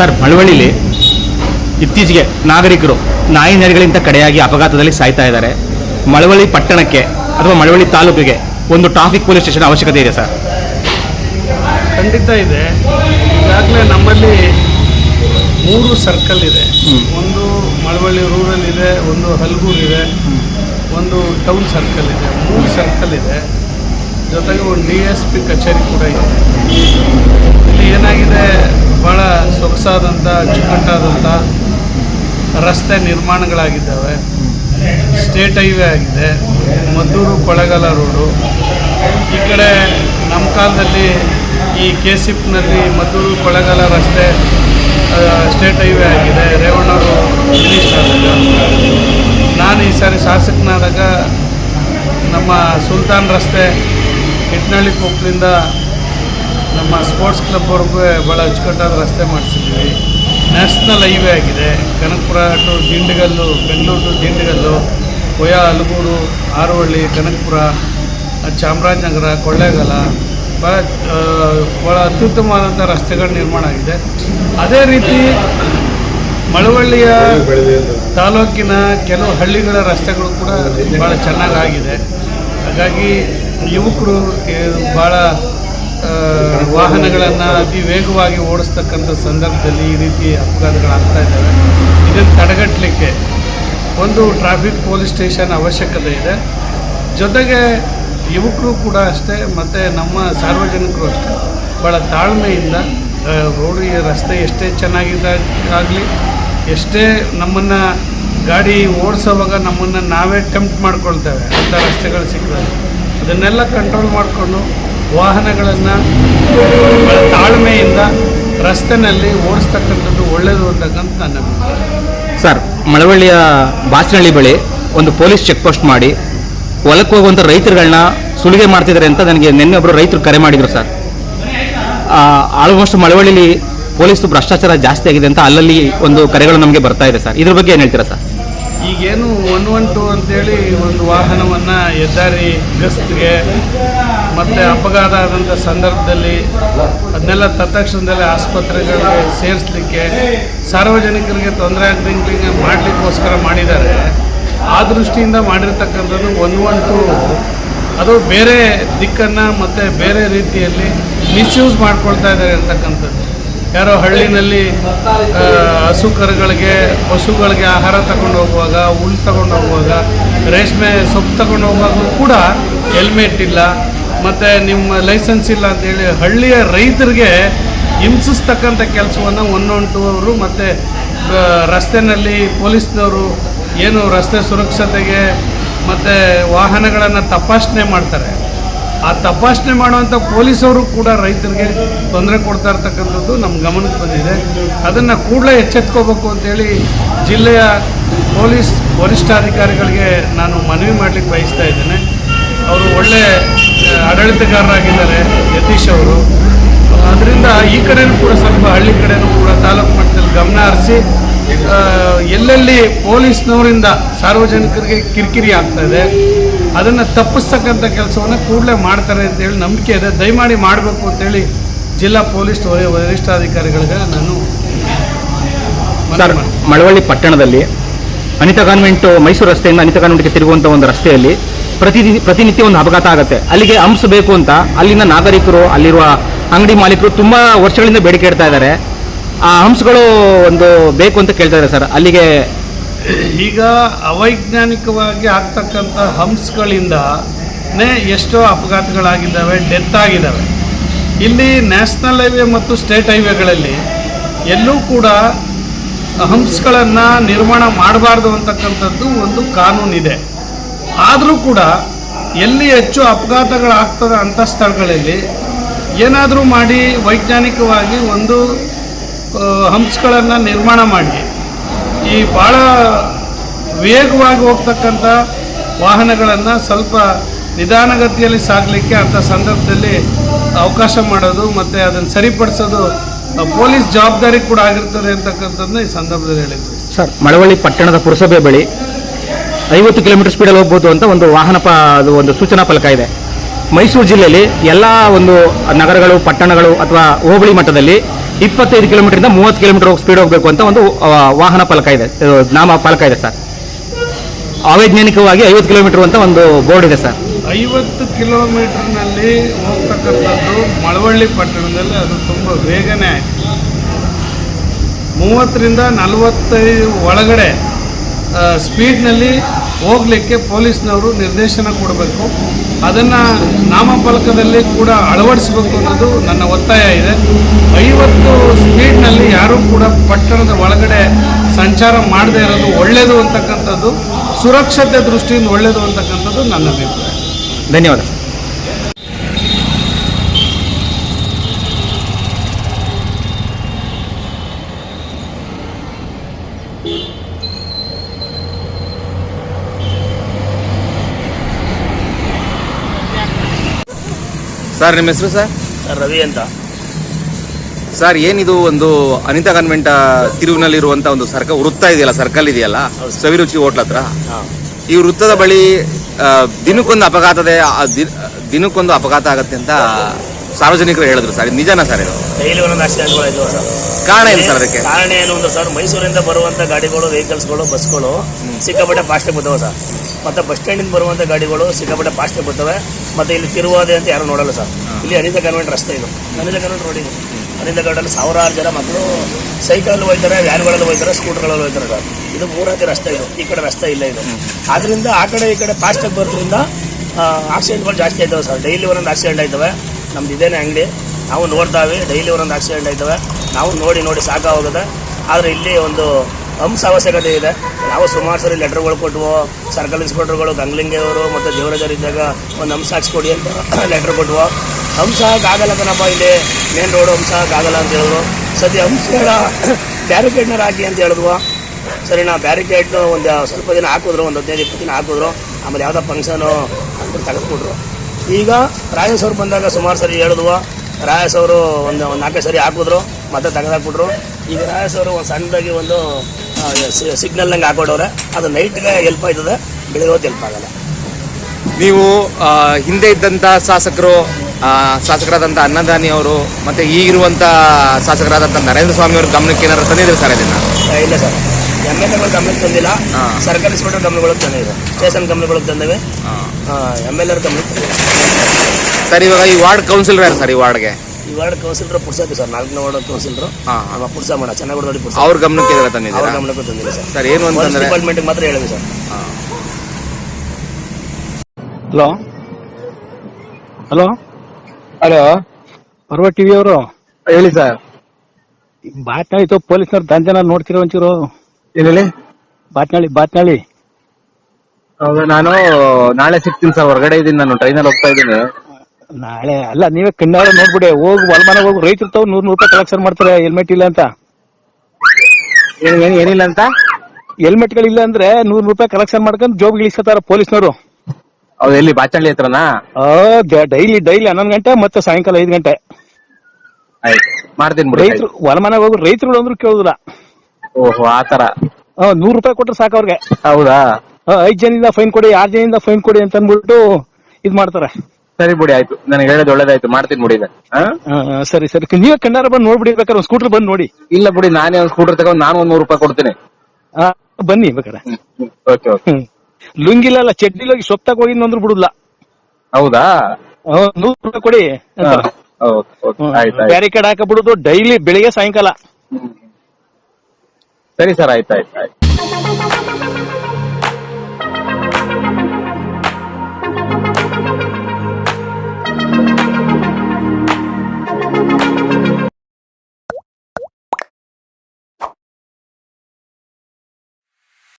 Sir ಮಳವಳ್ಳಿಲಿ ಇತ್ತೀಚೆಗೆ ನಾಗರಿಕರು ನಾಯಿ ನರಿಗಳಿಂದ ಕಡೆಯಾಗಿ ಅಪಘಾತದಲ್ಲಿ ಸಾಯ್ತಾ ಇದ್ದಾರೆ. ಮಳವಳ್ಳಿ ಪಟ್ಟಣಕ್ಕೆ ಅಥವಾ ಮಳವಳ್ಳಿ ತಾಲೂಕಿಗೆ ಒಂದು ಟ್ರಾಫಿಕ್ ಪೊಲೀಸ್ ಸ್ಟೇಷನ್ ಅವಶ್ಯಕತೆ ಇದೆ ಸರ್? ಖಂಡಿತ ಇದೆ. ಈಗಾಗಲೇ ನಮ್ಮಲ್ಲಿ ಮೂರು ಸರ್ಕಲ್ ಇದೆ. ಒಂದು ಮಳವಳ್ಳಿ ರೂರಲ್ ಇದೆ ಒಂದು ಹಲ್ಗೂರ್ ಇದೆ ಒಂದು ಟೌನ್ ಸರ್ಕಲ್ ಇದೆ. ಮೂರು ಸರ್ಕಲ್ ಇದೆ. ಜೊತೆಗೆ ಒಂದು ಡಿ ಎಸ್ ಪಿ ಕಚೇರಿ ಕೂಡ ಇದೆ. ಇಲ್ಲಿ ಏನಾಗಿದೆ? ಭಾಳ ಸೊಗಸಾದಂಥ, ಅಚ್ಚುಕಟ್ಟಾದಂಥ ರಸ್ತೆ ನಿರ್ಮಾಣಗಳಾಗಿದ್ದಾವೆ. ಸ್ಟೇಟ್ ಹೈವೇ ಆಗಿದೆ. ಮದ್ದೂರು ಕೊಳಗಾಲ ರೋಡು. ಈ ಕಡೆ ನಮ್ಮ ಕಾಲದಲ್ಲಿ ಈ ಕೆ ಸಿಪ್ನಲ್ಲಿ ಮದ್ದೂರು ಕೊಳಗಲ ರಸ್ತೆ ಸ್ಟೇಟ್ ಹೈವೇ ಆಗಿದೆ. ರೇವಣ್ಣವರು ಮಿನಿಸ್ಟರ್ ಆದಾಗ. ನಾನು ಈ ಸಾರಿ ಶಾಸಕನಾದಾಗ ನಮ್ಮ ಸುಲ್ತಾನ್ ರಸ್ತೆ ಇಟ್ನಳ್ಳಿ ಕೊಪ್ಪಲಿಂದ ನಮ್ಮ ಸ್ಪೋರ್ಟ್ಸ್ ಕ್ಲಬ್ವರೆಗೂ ಭಾಳ ಅಚ್ಚುಕಟ್ಟಾದ ರಸ್ತೆ ಮಾಡಿಸಿದ್ವಿ ನ್ಯಾಷನಲ್ ಹೈವೇ ಆಗಿದೆ. ಕನಕಪುರ ಟು ದಿಂಡಗಲ್ಲು, ಬೆಂಗಳೂರು ಟು ದಿಂಡಗಲ್ಲು ಕೊಯ ಅಲಗೂರು, ಆರುವಳ್ಳಿ, ಕನಕಪುರ ಚಾಮರಾಜನಗರ, ಕೊಳ್ಳೇಗಾಲ ಭಾಳ ಭಾಳ ಅತ್ಯುತ್ತಮವಾದಂಥ ರಸ್ತೆಗಳ ನಿರ್ಮಾಣ ಆಗಿದೆ. ಅದೇ ರೀತಿ ಮಳವಳ್ಳಿಯ ತಾಲೂಕಿನ ಕೆಲವು ಹಳ್ಳಿಗಳ ರಸ್ತೆಗಳು ಕೂಡ ಭಾಳ ಚೆನ್ನಾಗಾಗಿದೆ. ಹಾಗಾಗಿ ಯುವಕರು ಭಾಳ ವಾಹನಗಳನ್ನು ಅತಿ ವೇಗವಾಗಿ ಓಡಿಸ್ತಕ್ಕಂಥ ಸಂದರ್ಭದಲ್ಲಿ ಈ ರೀತಿ ಅಪಘಾತಗಳಾಗ್ತಾ ಇದ್ದಾವೆ. ಇದನ್ನು ತಡೆಗಟ್ಟಲಿಕ್ಕೆ ಒಂದು ಟ್ರಾಫಿಕ್ ಪೊಲೀಸ್ ಸ್ಟೇಷನ್ ಅವಶ್ಯಕತೆ ಇದೆ. ಜೊತೆಗೆ ಯುವಕರು ಕೂಡ ಅಷ್ಟೇ, ಮತ್ತು ನಮ್ಮ ಸಾರ್ವಜನಿಕರು ಅಷ್ಟೇ ಭಾಳ ತಾಳ್ಮೆಯಿಂದ ರೋಡ್ ರಸ್ತೆ ಎಷ್ಟೇ ಚೆನ್ನಾಗಿದ್ದಾಗಲಿ ಎಷ್ಟೇ ನಮ್ಮನ್ನು ಗಾಡಿ ಓಡಿಸೋವಾಗ ನಮ್ಮನ್ನು ನಾವೇ ಟೆಂಪ್ಟ್ ಮಾಡ್ಕೊಳ್ತೇವೆ ಅಂಥ ರಸ್ತೆಗಳು ಸಿಕ್ಕಿದಾಗ ಅದನ್ನೆಲ್ಲ ಕಂಟ್ರೋಲ್ ಮಾಡಿಕೊಂಡು ವಾಹನಗಳನ್ನು ತಾಳ್ಮೆಯಿಂದ ರಸ್ತೆನಲ್ಲಿ ಓಡಿಸ್ತಕ್ಕಂಥದ್ದು ಒಳ್ಳೆಯದು ಅಂತಕ್ಕಂಥ ನನ್ನ ಅಭಿಪ್ರಾಯ. ಸರ್ ಮಳವಳ್ಳಿಯ ಬಾಚನಹಳ್ಳಿ ಬಳಿ ಒಂದು ಪೊಲೀಸ್ ಚೆಕ್ ಪೋಸ್ಟ್ ಮಾಡಿ ಹೊಲಕ್ಕೆ ಹೋಗುವಂಥ ರೈತರುಗಳನ್ನ ಸುಲಿಗೆ ಮಾಡ್ತಿದ್ದಾರೆ ಅಂತ ನನಗೆ ನಿನ್ನೆ ಒಬ್ಬರು ರೈತರು ಕರೆ ಮಾಡಿದರು ಸರ್. ಆಲ್ಮೋಸ್ಟ್ ಮಳವಳ್ಳಿಲಿ ಪೊಲೀಸ್ ಭ್ರಷ್ಟಾಚಾರ ಜಾಸ್ತಿ ಆಗಿದೆ ಅಂತ ಅಲ್ಲಲ್ಲಿ ಒಂದು ಕರೆಗಳು ನಮಗೆ ಬರ್ತಾ ಇದೆ ಸರ್. ಇದ್ರ ಬಗ್ಗೆ ಏನು ಹೇಳ್ತೀರಾ ಸರ್? ಈಗೇನು ಒನ್ ಒನ್ ಟು ಅಂತೇಳಿ ಒಂದು ವಾಹನವನ್ನು ಹೆದ್ದಾರಿ ಗಸ್ತಿಗೆ ಮತ್ತು ಅಪಘಾತ ಆದಂಥ ಸಂದರ್ಭದಲ್ಲಿ ಅದನ್ನೆಲ್ಲ ತತ್ಕ್ಷಣದಲ್ಲಿ ಆಸ್ಪತ್ರೆಗಳಿಗೆ ಸೇರಿಸ್ಲಿಕ್ಕೆ ಸಾರ್ವಜನಿಕರಿಗೆ ತೊಂದರೆ ಆಗದಂಗೆ ಮಾಡಲಿಕ್ಕೋಸ್ಕರ ಮಾಡಿದ್ದಾರೆ. ಆ ದೃಷ್ಟಿಯಿಂದ ಮಾಡಿರ್ತಕ್ಕಂಥದ್ದು ಒನ್ ಒನ್ ಟು. ಅದು ಬೇರೆ ದಿಕ್ಕನ್ನು ಮತ್ತು ಬೇರೆ ರೀತಿಯಲ್ಲಿ ಮಿಸ್ಯೂಸ್ ಮಾಡ್ಕೊಳ್ತಾ ಇದ್ದಾರೆ ಅಂತಕ್ಕಂಥದ್ದು. ಯಾರೋ ಹಳ್ಳಿನಲ್ಲಿ ಹಸು ಕರುಗಳಿಗೆ ಪಶುಗಳಿಗೆ ಆಹಾರ ತಗೊಂಡು ಹೋಗುವಾಗ ಹುಲ್ಲು ತಗೊಂಡು ಹೋಗುವಾಗ, ರೇಷ್ಮೆ ಸೊಪ್ಪು ತಗೊಂಡು ಹೋಗುವಾಗ ಕೂಡ ಹೆಲ್ಮೆಟ್ ಇಲ್ಲ. ಮತ್ತು ನಿಮ್ಮ ಲೈಸೆನ್ಸ್ ಇಲ್ಲ ಅಂತೇಳಿ ಹಳ್ಳಿಯ ರೈತರಿಗೆ ಹಿಂಸಿಸ್ತಕ್ಕಂಥ ಕೆಲಸವನ್ನು ಒನ್ನೊಂಟು ಅವರು ಮತ್ತು ರಸ್ತೆನಲ್ಲಿ ಪೊಲೀಸ್ನವರು ಏನು ರಸ್ತೆ ಸುರಕ್ಷತೆಗೆ ಮತ್ತು ವಾಹನಗಳನ್ನು ತಪಾಸಣೆ ಮಾಡ್ತಾರೆ. ಆ ತಪಾಸಣೆ ಮಾಡುವಂಥ ಪೊಲೀಸವರು ಕೂಡ ರೈತರಿಗೆ ತೊಂದರೆ ಕೊಡ್ತಾ ಇರ್ತಕ್ಕಂಥದ್ದು ನಮ್ಮ ಗಮನಕ್ಕೆ ಬಂದಿದೆ. ಅದನ್ನು ಕೂಡಲೇ ಎಚ್ಚೆತ್ಕೋಬೇಕು ಅಂತೇಳಿ ಜಿಲ್ಲೆಯ ಪೊಲೀಸ್ ವರಿಷ್ಠಾಧಿಕಾರಿಗಳಿಗೆ ನಾನು ಮನವಿ ಮಾಡಲಿಕ್ಕೆ ಬಯಸ್ತಾ ಇದ್ದೇನೆ. ಅವರು ಒಳ್ಳೆ ಆ, ಆಡಳಿತಗಾರರಾಗಿದ್ದಾರೆ ಯತೀಶ್ ಅವರು. ಅದರಿಂದ ಈ ಕಡೆಯೂ ಕೂಡ ಸ್ವಲ್ಪ ಹಳ್ಳಿ ಕಡೆನೂ ಕೂಡ ತಾಲೂಕು ಮಟ್ಟದಲ್ಲಿ ಗಮನ ಹರಿಸಿ ಎಲ್ಲೆಲ್ಲಿ ಪೊಲೀಸ್ನವರಿಂದ ಸಾರ್ವಜನಿಕರಿಗೆ ಕಿರಿಕಿರಿ ಆಗ್ತಾ ಇದೆ ಅದನ್ನು ತಪ್ಪಿಸ್ತಕ್ಕಂಥ ಕೆಲಸವನ್ನು ಕೂಡಲೇ ಮಾಡ್ತಾರೆ ಅಂತೇಳಿ ನಂಬಿಕೆ ಇದೆ. ದಯಮಾಡಿ ಮಾಡಬೇಕು ಅಂತೇಳಿ ಜಿಲ್ಲಾ ಪೊಲೀಸ್ ವರಿ- ವರಿಷ್ಠಾಧಿಕಾರಿಗಳಿಗೆ ನಾನು ಮಳವಳ್ಳಿ ಪಟ್ಟಣದಲ್ಲಿ ಅನಿತಾ ಕಾನ್ವೆಂಟ್ ಮೈಸೂರು ರಸ್ತೆಯಿಂದ ಅನಿತಾ ಕಾನ್ವೆಂಟ್ಗೆ ತಿರುಗುವಂಥ ಒಂದು ರಸ್ತೆಯಲ್ಲಿ ಪ್ರತಿ ಪ್ರತಿನಿತ್ಯ ಒಂದು ಅಪಘಾತ ಆಗುತ್ತೆ. ಅಲ್ಲಿಗೆ ಹಂಸ ಬೇಕು ಅಂತ ಅಲ್ಲಿನ ನಾಗರಿಕರು, ಅಲ್ಲಿರುವ ಅಂಗಡಿ ಮಾಲೀಕರು ತುಂಬ ವರ್ಷಗಳಿಂದ ಬೇಡಿಕೆ ಇಡ್ತಾ ಇದ್ದಾರೆ. ಆ ಹಂಸಗಳು ಒಂದು ಬೇಕು ಅಂತ ಕೇಳ್ತಾ ಇದ್ದಾರೆ ಸರ್. ಅಲ್ಲಿಗೆ ಈಗ ಅವೈಜ್ಞಾನಿಕವಾಗಿ ಆಗ್ತಕ್ಕಂಥ ಹಂಸ್ಗಳಿಂದ ಎಷ್ಟೋ ಅಪಘಾತಗಳಾಗಿದ್ದಾವೆ, ಡೆತ್ ಆಗಿದ್ದಾವೆ. ಇಲ್ಲಿ ನ್ಯಾಷನಲ್ ಹೈವೇ ಮತ್ತು ಸ್ಟೇಟ್ ಹೈವೇಗಳಲ್ಲಿ ಎಲ್ಲೂ ಕೂಡ ಹಂಸ್ಗಳನ್ನು ನಿರ್ಮಾಣ ಮಾಡಬಾರ್ದು ಅಂತಕ್ಕಂಥದ್ದು ಒಂದು ಕಾನೂನಿದೆ. ಆದರೂ ಕೂಡ ಎಲ್ಲಿ ಹೆಚ್ಚು ಅಪಘಾತಗಳಾಗ್ತದೆ ಅಂಥ ಸ್ಥಳಗಳಲ್ಲಿ ಏನಾದರೂ ಮಾಡಿ ವೈಜ್ಞಾನಿಕವಾಗಿ ಒಂದು ಹಂಸ್ಗಳನ್ನು ನಿರ್ಮಾಣ ಮಾಡಿ. ಈ ಭಾಳ ವೇಗವಾಗಿ ಹೋಗ್ತಕ್ಕಂಥ ವಾಹನಗಳನ್ನು ಸ್ವಲ್ಪ ನಿಧಾನಗತಿಯಲ್ಲಿ ಸಾಗಲಿಕ್ಕೆ ಅಂಥ ಸಂದರ್ಭದಲ್ಲಿ ಅವಕಾಶ ಮಾಡೋದು ಮತ್ತು ಅದನ್ನು ಸರಿಪಡಿಸೋದು ಪೊಲೀಸ್ ಜವಾಬ್ದಾರಿ ಕೂಡ ಆಗಿರ್ತದೆ ಅಂತಕ್ಕಂಥದ್ದನ್ನ ಈ ಸಂದರ್ಭದಲ್ಲಿ ಹೇಳಿದ್ವಿ. ಸರ್, ಮಳವಳ್ಳಿ ಪಟ್ಟಣದ ಪುರಸಭೆ ಬಳಿ ಐವತ್ತು ಕಿಲೋಮೀಟರ್ ಸ್ಪೀಡಲ್ಲಿ ಹೋಗ್ಬೋದು ಅಂತ ಒಂದು ವಾಹನ ಪ ಅದು ಒಂದು ಸೂಚನಾ ಫಲಕ ಇದೆ. ಮೈಸೂರು ಜಿಲ್ಲೆಯಲ್ಲಿ ಎಲ್ಲ ಒಂದು ನಗರಗಳು, ಪಟ್ಟಣಗಳು ಅಥವಾ ಹೋಬಳಿ ಮಟ್ಟದಲ್ಲಿ ಇಪ್ಪತ್ತೈದು ಕಿಲೋಮೀಟರಿಂದ ಮೂವತ್ತು ಕಿಲೋಮೀಟರ್ ಸ್ಪೀಡ್ ಹೋಗಬೇಕು ಅಂತ ಒಂದು ವಾಹನ ಫಲಕ ಇದೆ ನಾಮ ಫಲಕ ಇದೆ ಸರ್. ಅವೈಜ್ಞಾನಿಕವಾಗಿ ಐವತ್ತು ಕಿಲೋಮೀಟರ್ ಅಂತ ಒಂದು ಬೋರ್ಡ್ ಇದೆ ಸರ್. ಐವತ್ತು ಕಿಲೋಮೀಟರ್ನಲ್ಲಿ ಹೋಗ್ತಕ್ಕಂಥದ್ದು ಮಳವಳ್ಳಿ ಪಟ್ಟಣದಲ್ಲಿ ಅದು ತುಂಬ ಬೇಗನೆ ಆಯಿತು. ಮೂವತ್ತರಿಂದ ನಲವತ್ತೈದು ಒಳಗಡೆ ಸ್ಪೀಡ್ನಲ್ಲಿ ಹೋಗಲಿಕ್ಕೆ ಪೊಲೀಸ್ನವರು ನಿರ್ದೇಶನ ಕೊಡಬೇಕು. ಅದನ್ನು ನಾಮಫಲಕದಲ್ಲಿ ಕೂಡ ಅಳವಡಿಸಬೇಕು ಅನ್ನೋದು ನನ್ನ ಒತ್ತಾಯ ಇದೆ. ಐವತ್ತು ಸ್ಪೀಡ್ನಲ್ಲಿ ಯಾರೂ ಕೂಡ ಪಟ್ಟಣದ ಒಳಗಡೆ ಸಂಚಾರ ಮಾಡದೇ ಇರೋದು ಒಳ್ಳೆಯದು ಅಂತಕ್ಕಂಥದ್ದು, ಸುರಕ್ಷತೆ ದೃಷ್ಟಿಯಿಂದ ಒಳ್ಳೆಯದು ಅಂತಕ್ಕಂಥದ್ದು ನನ್ನ ಅಭಿಪ್ರಾಯ. ಧನ್ಯವಾದ. ಸರ್ ನಿಮ್ಮ ಹೆಸರು ಸರ್ ರವಿ ಅಂತ. ಸರ್ ಏನಿದು ಒಂದು ಅನಿತಾ ಕನ್ವೆಂಟ್ ತಿರುವಿನಲ್ಲಿರುವಂತ ಒಂದು ಸರ್ಕ ವೃತ್ತ ಇದೆಯಲ್ಲ ಸರ್ಕಲ್ ಇದೆಯಲ್ಲ? ಸವಿರುಚಿ ಹೋಟ್ಲ ಹತ್ರ? ಈ ವೃತ್ತದ ಬಳಿ ದಿನಕ್ಕೊಂದು ಅಪಘಾತದೆ ದಿನಕ್ಕೊಂದು ಅಪಘಾತ ಆಗತ್ತೆ ಅಂತ ಸಾರ್ವಜನಿಕರು ಹೇಳಿದ್ರು ಸರ್ ಇದು ನಿಜನಾ ಸರ್ ಇದು? ಡೈಲಿ ಒಂದೊಂದು ಆಕ್ಸಿಡೆಂಟ್ಗಳು ಆಯ್ತು ಸರ್. ಕಾರಣ ಏನು ಸರ್ ಅದಕ್ಕೆ? ಕಾರಣ ಏನು ಅಂದ್ರೆ ಸರ್ ಮೈಸೂರಿಂದ ಬರುವಂಥ ಗಾಡಿಗಳು ವೆಹಿಕಲ್ಸ್ಗಳು ಬಸ್ಗಳು ಸಿಕ್ಕಾಪಟ್ಟೆ ಫಾಸ್ಟಾಗಿ ಬರ್ತವೆ ಸರ್. ಮತ್ತು ಬಸ್ ಸ್ಟ್ಯಾಂಡಿಂದ ಬರುವಂಥ ಗಾಡಿಗಳು ಸಿಕ್ಕಾಪಟ್ಟೆ ಫಾಸ್ಟಾಗಿ ಬರ್ತವೆ ಮತ್ತೆ ಇಲ್ಲಿ ತಿರುವಾದೆ ಅಂತ ಯಾರು ನೋಡಲ್ಲ ಸರ್. ಇಲ್ಲಿ ಅನಿತ ಕನ್ವೆಂಟ್ ರಸ್ತೆ ಇದು. ಅನಿತ ಕನ್ವೆಂಟ್ ರೋಡ್ ಇದು. ಅನಿತ ಕನ್ವೆಂಟ್ ಸಾವಿರಾರು ಜನ ಮಕ್ಕಳು ಸೈಕಲಲ್ಲಿ ಹೋಗ್ತಾರೆ ವ್ಯಾನ್ಗಳಲ್ಲಿ ಹೋಗ್ತಾರೆ ಸ್ಕೂಟರ್ಗಳಲ್ಲಿ ಹೋಗ್ತಾರೆ ಸರ್. ಇದು ಮೂರಾತಿ ರಸ್ತೆ ಇದು. ಈ ಕಡೆ ರಸ್ತೆ ಇಲ್ಲ ಇದು. ಆದ್ರಿಂದ ಆ ಕಡೆ ಈ ಕಡೆ ಫಾಸ್ಟಾಗಿ ಬರೋದ್ರಿಂದ ಆಕ್ಸಿಡೆಂಟ್ಗಳು ಜಾಸ್ತಿ ಆಯ್ತವೆ ಸರ್. ಡೈಲಿ ಒಂದೊಂದು ಆಕ್ಸಿಡೆಂಟ್ ಆಯ್ತವೆ. ನಮ್ದು ಇದೇನೆ ಅಂಗಡಿ. ನಾವು ನೋಡ್ತಾವೆ ಡೈಲಿ ಒಂದೊಂದು ಆಕ್ಸಿಡೆಂಟ್ ಆಯ್ತವೆ. ನಾವು ನೋಡಿ ನೋಡಿ ಸಾಕಾಗೋಗಿದೆ ಆದರೆ ಇಲ್ಲಿ ಒಂದು ಹಂಸ ಅವಶ್ಯಕತೆ ಇದೆ. ನಾವು ಸುಮಾರು ಸರಿ ಲೆಟರ್ಗಳು ಕೊಟ್ವು ಸರ್ಕಲ್ ಇನ್ಸ್ಪೆಕ್ಟರ್ಗಳು ಗಂಗ್ಲಿಂಗೆ ಅವರು ಮತ್ತು ದೇವರಾಜರು ಇದ್ದಾಗ ಒಂದು ಹಂಸ ಹಾಕ್ಸ್ಕೊಡಿ ಅಂತ ಲೆಟ್ರ್ ಕೊಟ್ಟವು ಹಂಸ ಆಗಲ್ಲ ಕಣಪ್ಪ ಇಲ್ಲಿ. ಮೇನ್ ರೋಡ್ ಹಂಸ ಆಗಲ್ಲ ಅಂತ ಹೇಳಿದ್ರು. ಸದ್ಯ ಹಂಸಗಳ ಬ್ಯಾರಿಕೇಡ್ನ ಹಾಕಿ ಅಂತ ಹೇಳಿದ್ವು. ಸರಿ ನಾ ಬ್ಯಾರಿಕೇಡ್ನು ಒಂದು ಸ್ವಲ್ಪ ದಿನ ಹಾಕಿದ್ರು, ಒಂದು ಹದಿನೈದು, ಇಪ್ಪತ್ತು ದಿನ ಹಾಕಿದ್ರು. ಆಮೇಲೆ ಯಾವುದೋ ಫಂಕ್ಷನು ಅಂತ ತೆಗೆದುಕೊಟ್ರು ಈಗ ರಾಯಸ್ ಅವ್ರು ಬಂದಾಗ ಸುಮಾರು ಸರಿ ಹೇಳಿದ್ವು. ರಾಯಸ್ ಅವರು ಒಂದು ಒಂದು ನಾಲ್ಕೈದು ಸರಿ ಹಾಕಿದ್ರು ಮತ್ತೆ ತೆಗೆದಾಕ್ಬಿಟ್ರು. ಈಗ ರಾಯಸ್ ಅವರು ಒಂದು ಸಣ್ಣದಾಗಿ ಒಂದು ಸಿಗ್ನಲ್ ನಂಗೆ ಹಾಕೊಡವ್ರೆ. ಅದು ನೈಟ್ಗೆ ಹೆಲ್ಪ್ ಆಯ್ತದೆ ಬೆಳಿಗ್ಗೆ ಹೊತ್ತು ಹೆಲ್ಪ್ ಆಗಲ್ಲ. ನೀವು ಹಿಂದೆ ಇದ್ದಂತ ಶಾಸಕರು ಶಾಸಕರಾದಂಥ ಅನ್ನದಾನಿ ಅವರು ಮತ್ತೆ ಈಗಿರುವಂತ ಶಾಸಕರಾದಂಥ ನರೇಂದ್ರ ಸ್ವಾಮಿ ಅವ್ರ ಗಮನಕ್ಕೆ ಏನಾದ್ರು ತಂದಿದ್ರು ಸರ್ ಇದನ್ನ? ಇಲ್ಲ ಸರ್. ಎಂ ಎಲ್ ಎಗಳು ಗಮನಕ್ಕೆ ತಂದಿಲ್ಲ. ಹಾ. ಸರ್ಕಾರಿ ಇನ್ಸ್ಪೆಕ್ಟರ್ ಗಮನಗಳಿಗೆ ತಂದಿದೆ ಸ್ಟೇಷನ್ ಗಮನಗಳಿಗೆ ತಂದಿವೆ ಎಂ ಎಲ್ ಎರ್ ಗಮನಕ್ಕೆ ತಂದಿದೆ ಸರ್ ಇವಾಗ ಈ ವಾರ್ಡ್ ಕೌನ್ಸಿಲರ್ ಯಾರು ಸರ್ ಈ ವಾರ್ಡ್ಗೆ? ಈ ವಾರ್ಡ್ ಕೌನ್ಸಿಲರ್ ಪುಡ್ಸಕ್ಕೆ ಸರ್ ನಾಲ್ಕನೇ ವಾರ್ಡ್ ಕೌನ್ಸಿಲರ್ ಹಾ. ನಮ್ಮ ಪುಡ್ಸ ಮಾಡ ಚೆನ್ನಾಗಿ ನೋಡಿ ಪುಡ್ಸ ಅವ್ರ ಗಮನಕ್ಕೆ ಏನಾದ್ರು ಅವ್ರ ತಂದಿದ್ದೀರಾ ತಂದಿದೆ ಸರ್. ಸರ್ ಏನು ಅಂತಂದ್ರೆ? ಡಿಪಾರ್ಟ್ಮೆಂಟ್ ಮಾತ್ರ ಹೇಳಿದೆ ಸರ್. ಹಲೋ? ಹಲೋ? ಹಲೋ? ಪರ್ವ ಟಿವಿ ಅವರು? ಹೇಳಿ ಸರ್. ಬಾತ್ನಾಳಿ ಪೊಲೀಸ್ನವ್ರು ದಂಜನ ನೋಡ್ತಿರೋ ಒಂಚೂರು ಏನೇಳಿ ಬಾತ್ನಳ್ಳಿ ಬಾತ್ನಳ್ಳಿ ಹೌದು ನಾನು ನಾಳೆ ಸಿಗ್ತೀನಿ ಸರ್ ಹೊರಗಡೆ ಇದ್ದೀನಿ ನಾನು ಟ್ರೈನಲ್ಲಿ ಹೋಗ್ತಾ ಇದ್ದೀನಿ ನಾಳೆ ಅಲ್ಲ ನೀವೇ ಕಣ್ಣಾರ ನೋಡ್ಬಿಡಿ ಹೋಗಿ ಹೊಲ್ಮನೆ ಹೋಗಿ ರೈತರು ತಾವು ನೂರ್ ನೂರು ರೂಪಾಯಿ ಕಲೆಕ್ಷನ್ ಮಾಡ್ತಾರೆ ಹೆಲ್ಮೆಟ್ ಇಲ್ಲ ಅಂತ. ಏನಿಲ್ಲ ಅಂತ ಏನಿಲ್ಲ ಅಂತ? ಇಲ್ಲ ಅಂದ್ರೆ ನೂರ್ ರೂಪಾಯಿ ಕಲೆಕ್ಷನ್ ಮಾಡ್ಕೊಂಡು ಜೋಬ್ ಇಳಿಸ್ತಾರ ಪೊಲೀಸ್ನವರು. ಹೌದು ಎಲ್ಲಿ ಬಾಚಳ್ಳಿ ಹತ್ರನಾ? ಡೈಲಿ ಡೈಲಿ ಹನ್ನೊಂದು ಗಂಟೆ ಮತ್ತೆ ಸಾಯಂಕಾಲ ಐದು ಗಂಟೆ. ಆಯ್ತು ಮಾಡ್ತೀನಿ ಬಿಡಿ ರೈತರು ಹೊಲಮನೆ ಹೋಗಿ ರೈತರುಗಳು ಅಂದ್ರೂ ಕೇಳುದಿಲ್ಲ. ಓಹೋ ಆತರ ಆ, ನೂರ್ ರೂಪಾಯಿ ಕೊಟ್ರೆ ಸಾಕು ಅವ್ರಿಗೆ. ಹೌದಾ? ಆ, ಐದ್ ಜನದಿಂದ ಫೈನ್ ಕೊಡಿ ಆರ್ ಜನದಿಂದ ಫೈನ್ ಕೊಡಿ ಅಂತ ಅಂದ್ಬಿಟ್ಟು ಇದ್ ಮಾಡ್ತಾರೆ. ಸರಿ ಬಿಡಿ ಆಯ್ತು. ನನಗೆ ಹೇಳೋದು ಒಳ್ಳೇದಾಯ್ತು. ಮಾಡ್ತೀನಿ ಬಿಡಿ ಆ, ಸರಿ ಸರಿ. ನೀವೇ ಕಣ್ಣಾರ ಬಂದು ನೋಡ್ಬಿಡಿ ಬೇಕಾದ್ರೆ ಒಂದು ಸ್ಕೂಟರ್ ಬಂದು ನೋಡಿ. ಇಲ್ಲ ಬಿಡಿ ನಾನೇ ಒಂದು ಸ್ಕೂಟರ್ ತಗೊಂಡು ನಾನು ಒಂದ್ ನೂರು ರೂಪಾಯಿ ಕೊಡ್ತೀನಿ. ಆ, ಬನ್ನಿ ಬೇಕಾರೆ ಓಕೆ ಅಲ್ಲ ಹ್ಮ್ ಹೋಗಿ ಸೊಪ್ಪ ಹೋಗಿ ಅಂದ್ರು ಬಿಡುದಿಲ್ಲ ಹೌದಾ? ಆ, ನೂರು ರೂಪಾಯಿ ಕೊಡಿ ಹಾ, ಓಕೆ ಓಕೆ. ಆಯ್ತು ಆಯ್ತು. ಬ್ಯಾರಿಕೇಡ್ ಹಾಕಬಿಡುದು ಡೈಲಿ ಬೆಳಿಗ್ಗೆ ಸಾಯಂಕಾಲ. ಸರಿ ಸರ್ ಆಯ್ತು ಆಯ್ತು ಆಯ್ತು.